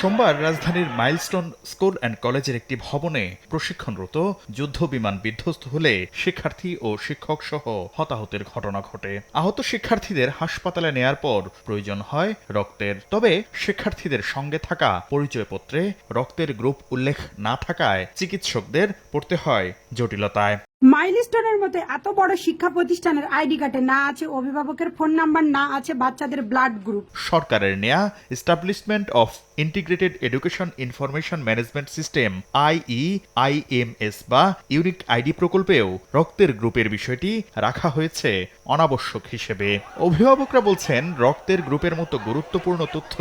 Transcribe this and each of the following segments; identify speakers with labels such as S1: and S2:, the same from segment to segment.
S1: সোমবার রাজধানীর milestone school and কলেজের একটি ভবনে প্রশিক্ষণরত যুদ্ধ বিমান বিধ্বস্ত হলে শিক্ষার্থী ও শিক্ষক সহ হতাহতের ঘটনা ঘটে। আহত শিক্ষার্থীদের হাসপাতালে নেয়ার পর প্রয়োজন হয় রক্তের। তবে শিক্ষার্থীদের সঙ্গে থাকা পরিচয়পত্রে রক্তের গ্রুপ উল্লেখ না থাকায় চিকিৎসকদের পড়তে হয় জটিলতায়।
S2: মাইলস্টোনের মতো এত বড় শিক্ষা প্রতিষ্ঠানের আইডি কার্ডে না আছে অভিভাবকের ফোন নাম্বার না আছে বাচ্চাদের ব্লাড গ্রুপ।
S1: সরকারের নেয়া establishment of integrated education information management system IE IMS বা ইউনিক আইডি প্রকল্পেও রক্তের গ্রুপের বিষয়টি রাখা হয়েছে অনাবশ্যক হিসেবে। অভিভাবকরা বলছেন রক্তের গ্রুপের মতো গুরুত্বপূর্ণ তথ্য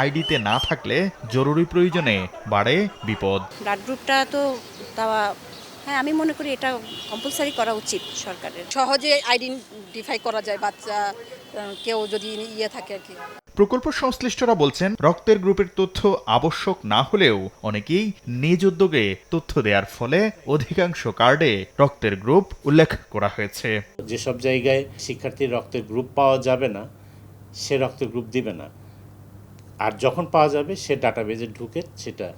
S1: আইডিতে না থাকলে জরুরি প্রয়োজনে বাড়ে বিপদ।
S3: ব্লাড গ্রুপটা তো দেওয়া হ্যাঁ আমি মনে করি এটা কম্পালসারি করা উচিত সরকারের।
S4: সহজে আইডেন্টিফাই করা যায় বাচ্চা কেউ যদি ইয়ে থাকে আর কি।
S1: প্রকল্প সংশ্লিষ্টরা বলছেন রক্তের গ্রুপের তথ্য আবশ্যক না হলেও অনেকেই নিজ উদ্যোগে তথ্য দেওয়ার ফলে অধিকাংশ কার্ডে রক্তের গ্রুপ উল্লেখ করা হয়েছে।
S5: যেসব জায়গায় শিক্ষার্থীর রক্তের গ্রুপ পাওয়া যাবে না সে রক্তের গ্রুপ দিবে না। আর যখন পাওয়া যাবে সে ডাটাবেজে ঢুকে সেটা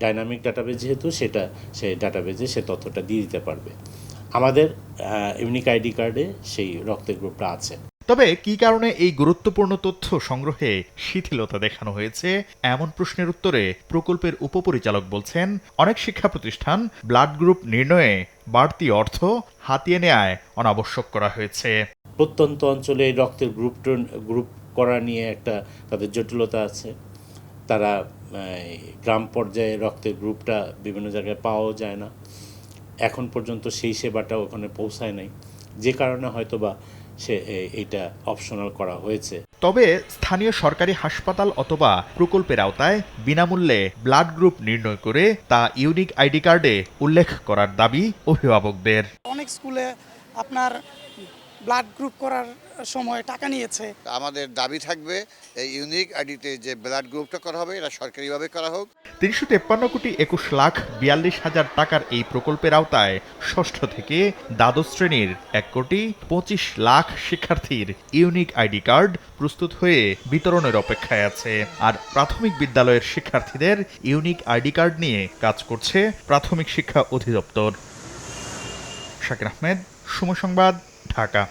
S5: ডাইনামিক ডাটাবেজ যেহেতু সেটা সে ডাটাবেজে সে তথ্যটা দিয়ে দিতে পারবে। আমাদের ইউনিক আইডি কার্ডে সেই রক্তের গ্রুপটা আছে।
S1: তবে কি কারণে এই গুরুত্বপূর্ণ তথ্য সংগ্রহে শিথিলতা দেখানো হয়েছে? এমন প্রশ্নের উত্তরে প্রকল্পের উপপরিচালক বলছেন অনেক শিক্ষা প্রতিষ্ঠান ব্লাড গ্রুপ নির্ণয়ে বাড়তি অর্থ হাতিয়ে নেয় অনাবশ্যক করা হয়েছে।
S5: প্রত্যন্ত অঞ্চলে এই রক্তের গ্রুপ গ্রুপ করা নিয়ে একটা তাদের জটিলতা আছে। তারা গ্রাম পর্যায়ে রক্তের গ্রুপটা বিভিন্ন জায়গায় পাওয়াও যায় না। এখন পর্যন্ত সেই সেবাটা ওখানে পৌঁছায় নাই। যে কারণে হয়তো বা সে এইটা অপশনাল করা হয়েছে।
S1: তবে স্থানীয় সরকারি হাসপাতাল অথবা প্রকল্পের আওতায় বিনামূল্যে ব্লাড গ্রুপ নির্ণয় করে তা ইউনিক আইডি কার্ডে উল্লেখ করার দাবি অভিভাবকদের।
S6: অনেক স্কুলে আপনার ব্লাড গ্রুপ করার সময় টাকা নিয়েছে।
S7: আমাদের দাবি থাকবে এই ইউনিক আইডিতে যে ব্লাড গ্রুপটা করা হবে এটা সরকারিভাবে করা হোক।
S1: তিনশো তেপ্পান্ন কোটি একুশ লাখ বিয়াল্লিশ হাজার টাকার এই প্রকল্পের আওতায় ষষ্ঠ থেকে দ্বাদশ শ্রেণির এক কোটি পঁচিশ লাখ শিক্ষার্থীর ইউনিক আইডি কার্ড প্রস্তুত হয়ে বিতরণের অপেক্ষায় আছে। আর প্রাথমিক বিদ্যালয়ের শিক্ষার্থীদের ইউনিক আইডি কার্ড নিয়ে কাজ করছে প্রাথমিক শিক্ষা অধিদপ্তর। শাকির আহমেদ সময় সংবাদ। ঢাকা